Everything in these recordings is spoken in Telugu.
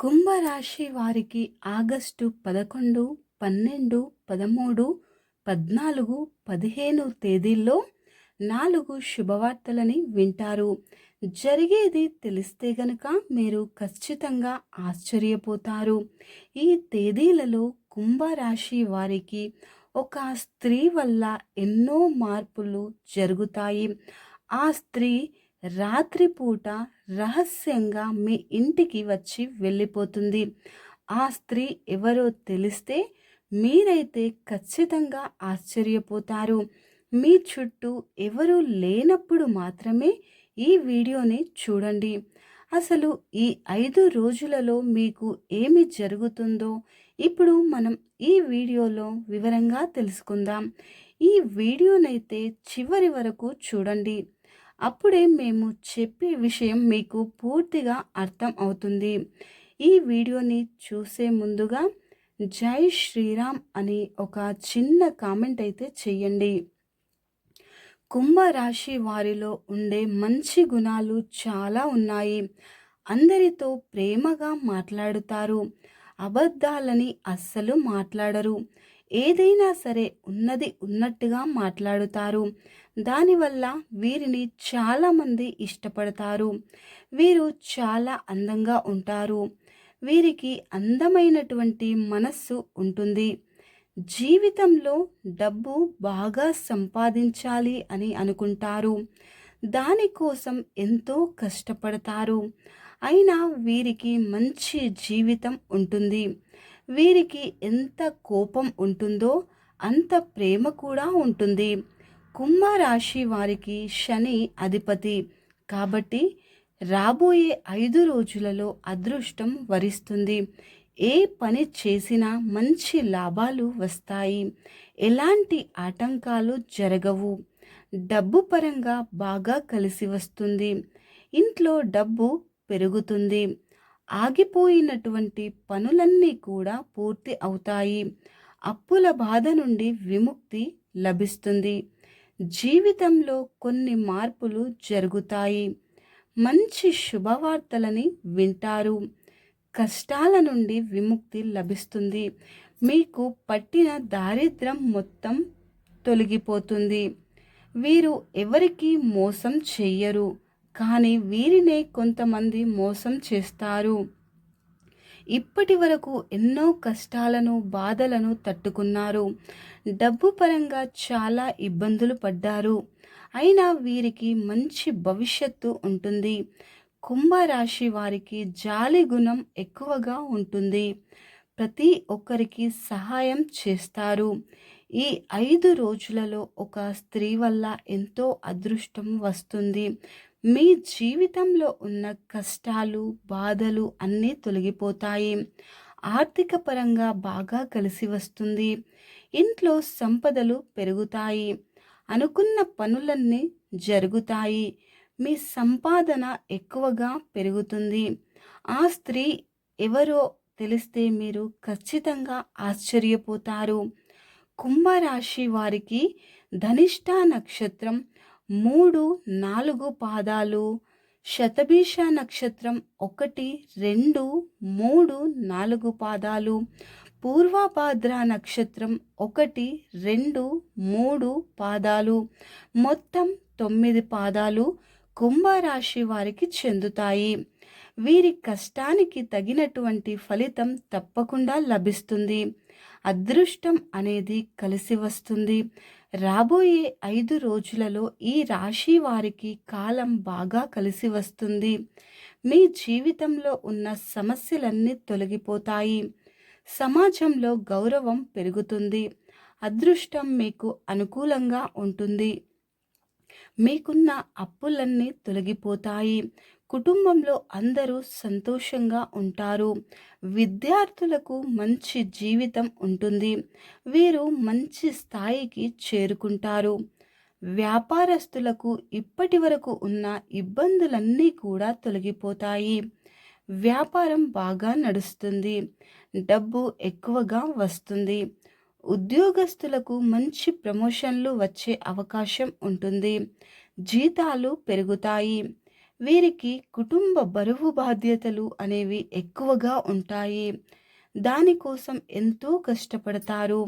కుంభరాశి వారికి ఆగస్టు పదకొండు పన్నెండు పదమూడు పద్నాలుగు పదిహేను తేదీల్లో నాలుగు శుభవార్తలని వింటారు. జరిగేది తెలిస్తే గనుక మీరు ఖచ్చితంగా ఆశ్చర్యపోతారు. ఈ తేదీలలో కుంభరాశి వారికి ఒక స్త్రీ వల్ల ఎన్నో మార్పులు జరుగుతాయి. ఆ స్త్రీ రాత్రిపూట రహస్యంగా మీ ఇంటికి వచ్చి వెళ్ళిపోతుంది. ఆ స్త్రీ ఎవరో తెలిస్తే మీరైతే ఖచ్చితంగా ఆశ్చర్యపోతారు. మీ చుట్టూ ఎవరు లేనప్పుడు మాత్రమే ఈ వీడియోని చూడండి. అసలు ఈ ఐదు రోజులలో మీకు ఏమి జరుగుతుందో ఇప్పుడు మనం ఈ వీడియోలో వివరంగా తెలుసుకుందాం. ఈ వీడియోనైతే చివరి వరకు చూడండి. అప్పుడే మేము చెప్పే విషయం మీకు పూర్తిగా అర్థం అవుతుంది. ఈ వీడియోని చూసే ముందుగా జై శ్రీరామ్ అని ఒక చిన్న కామెంట్ అయితే చెయ్యండి. కుంభరాశి వారిలో ఉండే మంచి గుణాలు చాలా ఉన్నాయి. అందరితో ప్రేమగా మాట్లాడుతారు. అబద్ధాలని అస్సలు మాట్లాడరు. ఏదైనా సరే ఉన్నది ఉన్నట్టుగా మాట్లాడుతారు. దానివల్ల వీరిని చాలామంది ఇష్టపడతారు. వీరు చాలా అందంగా ఉంటారు. వీరికి అందమైనటువంటి మనస్సు ఉంటుంది. జీవితంలో డబ్బు బాగా సంపాదించాలి అని అనుకుంటారు. దానికోసం ఎంతో కష్టపడతారు. అయినా వీరికి మంచి జీవితం ఉంటుంది. వీరికి ఎంత కోపం ఉంటుందో అంత ప్రేమ కూడా ఉంటుంది. కుంభరాశి వారికి శని అధిపతి. కాబట్టి రాబోయే ఐదు రోజులలో అదృష్టం వరిస్తుంది. ఏ పని చేసినా మంచి లాభాలు వస్తాయి. ఎలాంటి ఆటంకాలు జరగవు. డబ్బు పరంగా బాగా కలిసి వస్తుంది. ఇంట్లో డబ్బు పెరుగుతుంది. ఆగిపోయినటువంటి పనులన్నీ కూడా పూర్తి అవుతాయి. అప్పుల బాధ నుండి విముక్తి లభిస్తుంది. జీవితంలో కొన్ని మార్పులు జరుగుతాయి. మంచి శుభవార్తలని వింటారు. కష్టాల నుండి విముక్తి లభిస్తుంది. మీకు పట్టిన దారిద్రం మొత్తం తొలగిపోతుంది. వీరు ఎవరికి మోసం చెయ్యరు. కానీ వీరినే కొంతమంది మోసం చేస్తారు. ఇప్పటి వరకు ఎన్నో కష్టాలను బాధలను తట్టుకున్నారు. డబ్బు పరంగా చాలా ఇబ్బందులు పడ్డారు. అయినా వీరికి మంచి భవిష్యత్తు ఉంటుంది. కుంభరాశి వారికి జాలి గుణం ఎక్కువగా ఉంటుంది. ప్రతి ఒక్కరికి సహాయం చేస్తారు. ఈ ఐదు రోజులలో ఒక స్త్రీ వల్ల ఎంతో అదృష్టం వస్తుంది. మీ జీవితంలో ఉన్న కష్టాలు బాధలు అన్నీ తొలగిపోతాయి. ఆర్థిక పరంగా బాగా కలిసి వస్తుంది. ఇంట్లో సంపదలు పెరుగుతాయి. అనుకున్న పనులన్నీ జరుగుతాయి. మీ సంపాదన ఎక్కువగా పెరుగుతుంది. ఆ స్త్రీ ఎవరో తెలిస్తే మీరు ఖచ్చితంగా ఆశ్చర్యపోతారు. కుంభరాశి వారికి ధనిష్ట నక్షత్రం మూడు నాలుగు పాదాలు శతభీష నక్షత్రం ఒకటి రెండు మూడు నాలుగు పాదాలు పూర్వభాద్ర నక్షత్రం ఒకటి రెండు మూడు పాదాలు మొత్తం తొమ్మిది పాదాలు కుంభరాశి వారికి చెందుతాయి. వీరి కష్టానికి తగినటువంటి ఫలితం తప్పకుండా లభిస్తుంది. అదృష్టం అనేది కలిసి వస్తుంది. రాబోయే ఐదు రోజులలో ఈ రాశి వారికి కాలం బాగా కలిసి వస్తుంది. మీ జీవితంలో ఉన్న సమస్యలన్నీ తొలగిపోతాయి. సమాజంలో గౌరవం పెరుగుతుంది. అదృష్టం మీకు అనుకూలంగా ఉంటుంది. మీకున్న అప్పులన్నీ తొలగిపోతాయి. కుటుంబంలో అందరూ సంతోషంగా ఉంటారు. విద్యార్థులకు మంచి జీవితం ఉంటుంది. వీరు మంచి స్థాయికి చేరుకుంటారు. వ్యాపారస్తులకు ఇప్పటి వరకు ఉన్న ఇబ్బందులన్నీ కూడా తొలగిపోతాయి. వ్యాపారం బాగా నడుస్తుంది. డబ్బు ఎక్కువగా వస్తుంది. ఉద్యోగస్తులకు మంచి ప్రమోషన్లు వచ్చే అవకాశం ఉంటుంది. జీతాలు పెరుగుతాయి. వీరికి కుటుంబ బరువు బాధ్యతలు అనేవి ఎక్కువగా ఉంటాయి. దానికోసం ఎంతో కష్టపడతారు.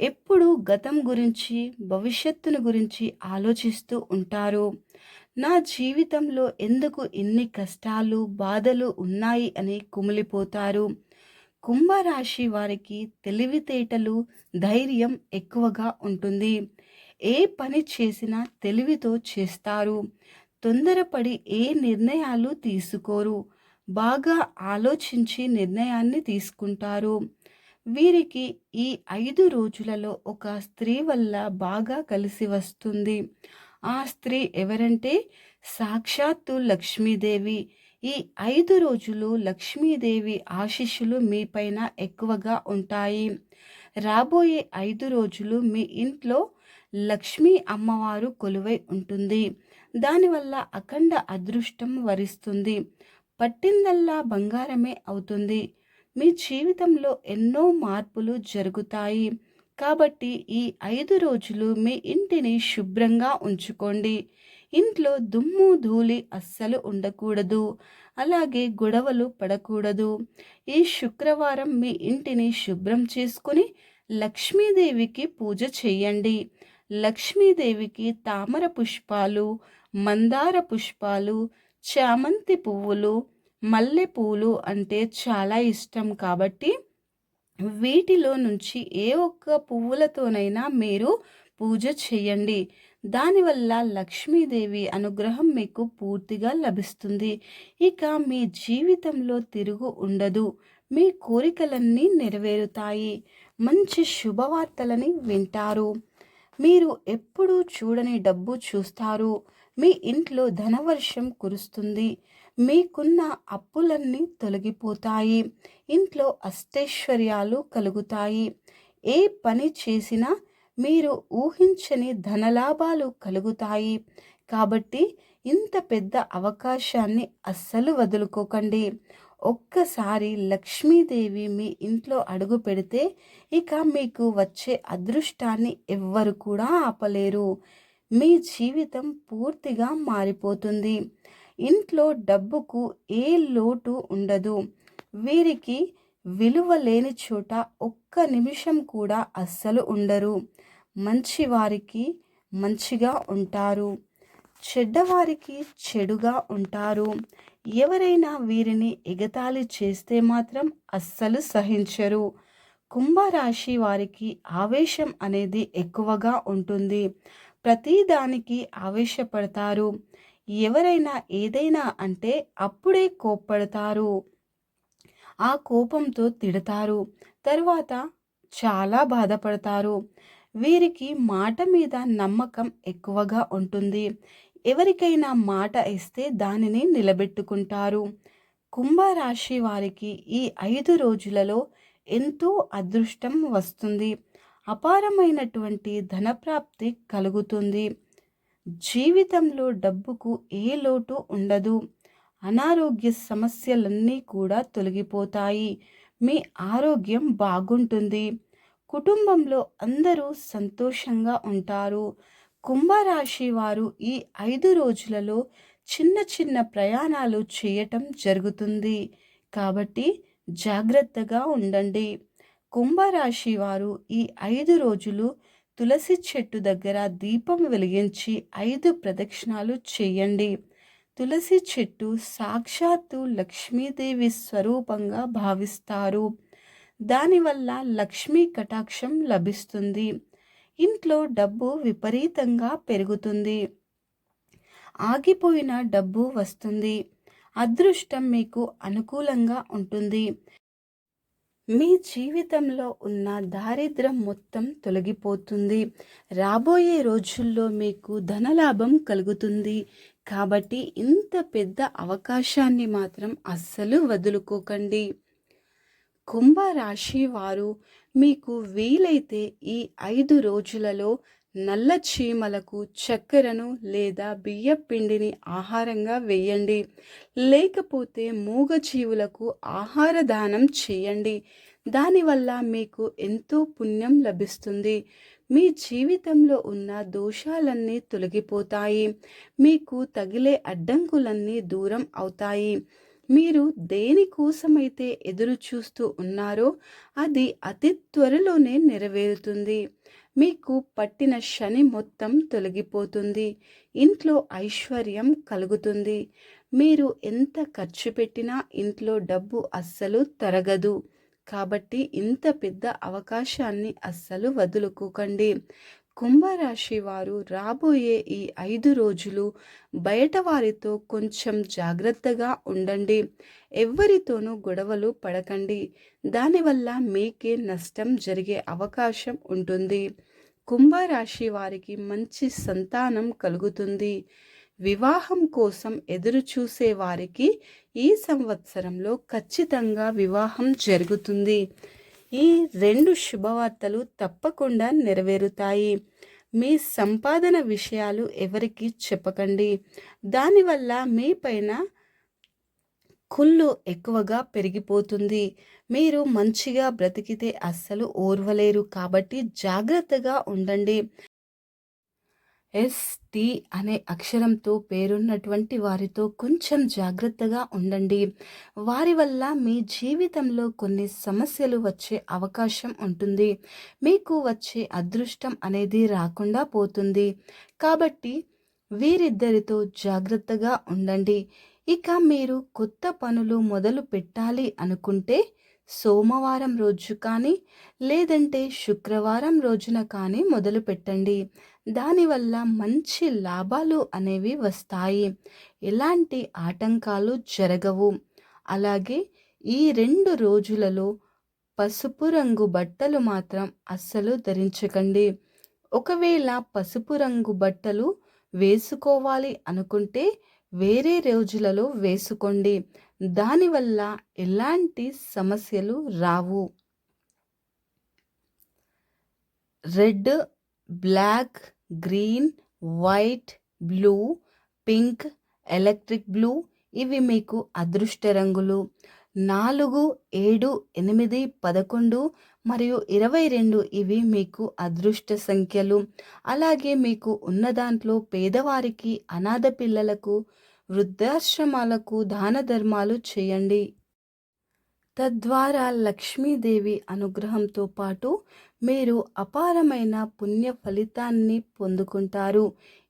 ఎప్పుడు గతం గురించి భవిష్యత్తును గురించి ఆలోచిస్తూ ఉంటారు. నా జీవితంలో ఎందుకు ఇన్ని కష్టాలు బాధలు ఉన్నాయి అని కుమిలిపోతారు. కుంభరాశి వారికి తెలివితేటలు ధైర్యం ఎక్కువగా ఉంటుంది. ఏ పని చేసినా తెలివితో చేస్తారు. తొందరపడి ఏ నిర్ణయాలు తీసుకోరు. బాగా ఆలోచించి నిర్ణయాన్ని తీసుకుంటారు. వీరికి ఈ ఐదు రోజులలో ఒక స్త్రీ వల్ల బాగా కలిసి వస్తుంది. ఆ స్త్రీ ఎవరంటే సాక్షాత్తు లక్ష్మీదేవి. ఈ ఐదు రోజులు లక్ష్మీదేవి ఆశీస్సులు మీపైన ఎక్కువగా ఉంటాయి. రాబోయే ఐదు రోజులు మీ ఇంట్లో లక్ష్మీ అమ్మవారు కొలువై ఉంటుంది. దానివల్ల అఖండ అదృష్టం వరిస్తుంది. పట్టిందల్లా బంగారమే అవుతుంది. మీ జీవితంలో ఎన్నో మార్పులు జరుగుతాయి. కాబట్టి ఈ ఐదు రోజులు మీ ఇంటిని శుభ్రంగా ఉంచుకోండి. ఇంట్లో దుమ్ము ధూళి అస్సలు ఉండకూడదు. అలాగే గొడవలు పడకూడదు. ఈ శుక్రవారం మీ ఇంటిని శుభ్రం చేసుకుని లక్ష్మీదేవికి పూజ చేయండి. లక్ష్మీదేవికి తామర పుష్పాలు మందార పుష్పాలు చామంతి పువ్వులు మల్లె పువ్వులు అంటే చాలా ఇష్టం కాబట్టి వీటిలో నుంచి ఏ ఒక్క పువ్వులతోనైనా మీరు పూజ చేయండి. దానివల్ల లక్ష్మీదేవి అనుగ్రహం మీకు పూర్తిగా లభిస్తుంది. ఇక మీ జీవితంలో తిరుగు ఉండదు. మీ కోరికలన్నీ నెరవేరుతాయి. మంచి శుభవార్తలని వింటారు. మీరు ఎప్పుడూ చూడని డబ్బు చూస్తారు. మీ ఇంట్లో ధనవర్షం కురుస్తుంది. మీకున్న అప్పులన్నీ తొలగిపోతాయి. ఇంట్లో అష్టైశ్వర్యాలు కలుగుతాయి. ఏ పని చేసినా మీరు ఊహించని ధనలాభాలు కలుగుతాయి. కాబట్టి ఇంత పెద్ద అవకాశాన్ని అస్సలు వదులుకోకండి. ఒక్కసారి లక్ష్మీదేవి మీ ఇంట్లో అడుగు పెడితే ఇక మీకు వచ్చే అదృష్టాన్ని ఎవ్వరు కూడా ఆపలేరు. మీ జీవితం పూర్తిగా మారిపోతుంది. ఇంట్లో డబ్బుకు ఏ లోటు ఉండదు. వీరికి విలువ లేని చోట ఒక్క నిమిషం కూడా అస్సలు ఉండరు. మంచివారికి మంచిగా ఉంటారు. చెడ్డవారికి చెడుగా ఉంటారు. ఎవరైనా వీరిని ఎగతాళి చేస్తే మాత్రం అస్సలు సహించరు. కుంభరాశి వారికి ఆవేశం అనేది ఎక్కువగా ఉంటుంది. ప్రతిదానికి ఆవేశపడతారు. ఎవరైనా ఏదైనా అంటే అప్పుడే కోప్పడతారు. ఆ కోపంతో తిడతారు. తర్వాత చాలా బాధపడతారు. వీరికి మాట మీద నమ్మకం ఎక్కువగా ఉంటుంది. ఎవరికైనా మాట ఇస్తే దానిని నిలబెట్టుకుంటారు. కుంభరాశి వారికి ఈ ఐదు రోజులలో ఎంతో అదృష్టం వస్తుంది. అపారమైనటువంటి ధనప్రాప్తి కలుగుతుంది. జీవితంలో డబ్బుకు ఏ లోటు ఉండదు. అనారోగ్య సమస్యలన్నీ కూడా తొలగిపోతాయి. మీ ఆరోగ్యం బాగుంటుంది. కుటుంబంలో అందరూ సంతోషంగా ఉంటారు. కుంభరాశి వారు ఈ ఐదు రోజులలో చిన్న చిన్న ప్రయాణాలు చేయటం జరుగుతుంది. కాబట్టి జాగ్రత్తగా ఉండండి. కుంభరాశి వారు ఈ ఐదు రోజులు తులసి చెట్టు దగ్గర దీపం వెలిగించి ఐదు ప్రదక్షిణాలు చేయండి. తులసి చెట్టు సాక్షాత్తు లక్ష్మీదేవి స్వరూపంగా భావిస్తారు. దానివల్ల లక్ష్మీ కటాక్షం లభిస్తుంది. ఇంట్లో డబ్బు విపరీతంగా పెరుగుతుంది. ఆగిపోయిన డబ్బు వస్తుంది. అదృష్టం మీకు అనుకూలంగా ఉంటుంది. మీ జీవితంలో ఉన్న దారిద్రం మొత్తం తొలగిపోతుంది. రాబోయే రోజుల్లో మీకు ధనలాభం కలుగుతుంది. కాబట్టి ఇంత పెద్ద అవకాశాన్ని మాత్రం అస్సలు వదులుకోకండి. కుంభరాశి వారు మీకు వీలైతే ఈ ఐదు రోజులలో నల్ల చీమలకు చక్కెరను లేదా బియ్యపిండిని ఆహారంగా వేయండి. లేకపోతే మూగజీవులకు ఆహార దానం చేయండి. దానివల్ల మీకు ఎంతో పుణ్యం లభిస్తుంది. మీ జీవితంలో ఉన్న దోషాలన్నీ తొలగిపోతాయి. మీకు తగిలే అడ్డంకులన్నీ దూరం అవుతాయి. మీరు దేనికోసమైతే ఎదురు చూస్తూ ఉన్నారో అది అతి త్వరలోనే నెరవేరుతుంది. మీకు పట్టిన శని మొత్తం తొలగిపోతుంది. ఇంట్లో ఐశ్వర్యం కలుగుతుంది. మీరు ఎంత ఖర్చు పెట్టినా ఇంట్లో డబ్బు అస్సలు తరగదు. కాబట్టి ఇంత పెద్ద అవకాశాన్ని అస్సలు వదులుకోకండి. కుంభరాశి వారు రాబోయే ఈ ఐదు రోజులు బయట వారితో కొంచెం జాగ్రత్తగా ఉండండి. ఎవ్వరితోనూ గొడవలు పడకండి. దానివల్ల మీకే నష్టం జరిగే అవకాశం ఉంటుంది. కుంభరాశి వారికి మంచి సంతానం కలుగుతుంది. వివాహం కోసం ఎదురు చూసే వారికి ఈ సంవత్సరంలో ఖచ్చితంగా వివాహం జరుగుతుంది. ఈ రెండు శుభవార్తలు తప్పకుండా నెరవేరుతాయి. మీ సంపాదన విషయాలు ఎవరికి చెప్పకండి. దానివల్ల మీ పైన కుళ్ళు ఎక్కువగా పెరిగిపోతుంది. మీరు మంచిగా బ్రతికితే అస్సలు ఓర్వలేరు కాబట్టి జాగ్రత్తగా ఉండండి. ఎస్టి అనే అక్షరంతో పేరున్నటువంటి వారితో కొంచెం జాగ్రత్తగా ఉండండి. వారి వల్ల మీ జీవితంలో కొన్ని సమస్యలు వచ్చే అవకాశం ఉంటుంది. మీకు వచ్చే అదృష్టం అనేది రాకుండా పోతుంది. కాబట్టి వీరిద్దరితో జాగ్రత్తగా ఉండండి. ఇక మీరు కొత్త పనులు మొదలు పెట్టాలి అనుకుంటే సోమవారం రోజు కానీ లేదంటే శుక్రవారం రోజున కానీ మొదలు పెట్టండి. దానివల్ల మంచి లాభాలు అనేవి వస్తాయి. ఎలాంటి ఆటంకాలు జరగవు. అలాగే ఈ రెండు రోజులలో పసుపు రంగు బట్టలు మాత్రం అస్సలు ధరించకండి. ఒకవేళ పసుపు రంగు బట్టలు వేసుకోవాలి అనుకుంటే వేరే రోజులలో వేసుకోండి. దానివల్ల ఎలాంటి సమస్యలు రావు? Red black green white blue pink electric blue ఇవి మీకు అదృష్ట రంగులు. నాలుగు ఏడు ఎనిమిది పదకొండు మరియు ఇరవై రెండు ఇవి మీకు అదృష్ట సంఖ్యలు. అలాగే మీకు ఉన్న దాంట్లో పేదవారికి అనాథ పిల్లలకు వృద్ధాశ్రమాలకు దాన ధర్మాలు చేయండి. తద్వారా లక్ష్మీదేవి అనుగ్రహంతో పాటు మీరు అపారమైన పుణ్య ఫలితాన్ని పొందుకుంటారు.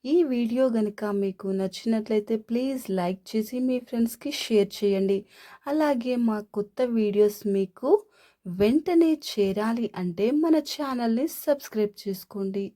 ఈ వీడియో కనుక మీకు నచ్చినట్లయితే ప్లీజ్ లైక్ చేసి మీ ఫ్రెండ్స్కి షేర్ చేయండి. అలాగే మా కొత్త వీడియోస్ మీకు వెంటనే చేరాలి అంటే మన ఛానల్ని సబ్స్క్రైబ్ చేసుకోండి.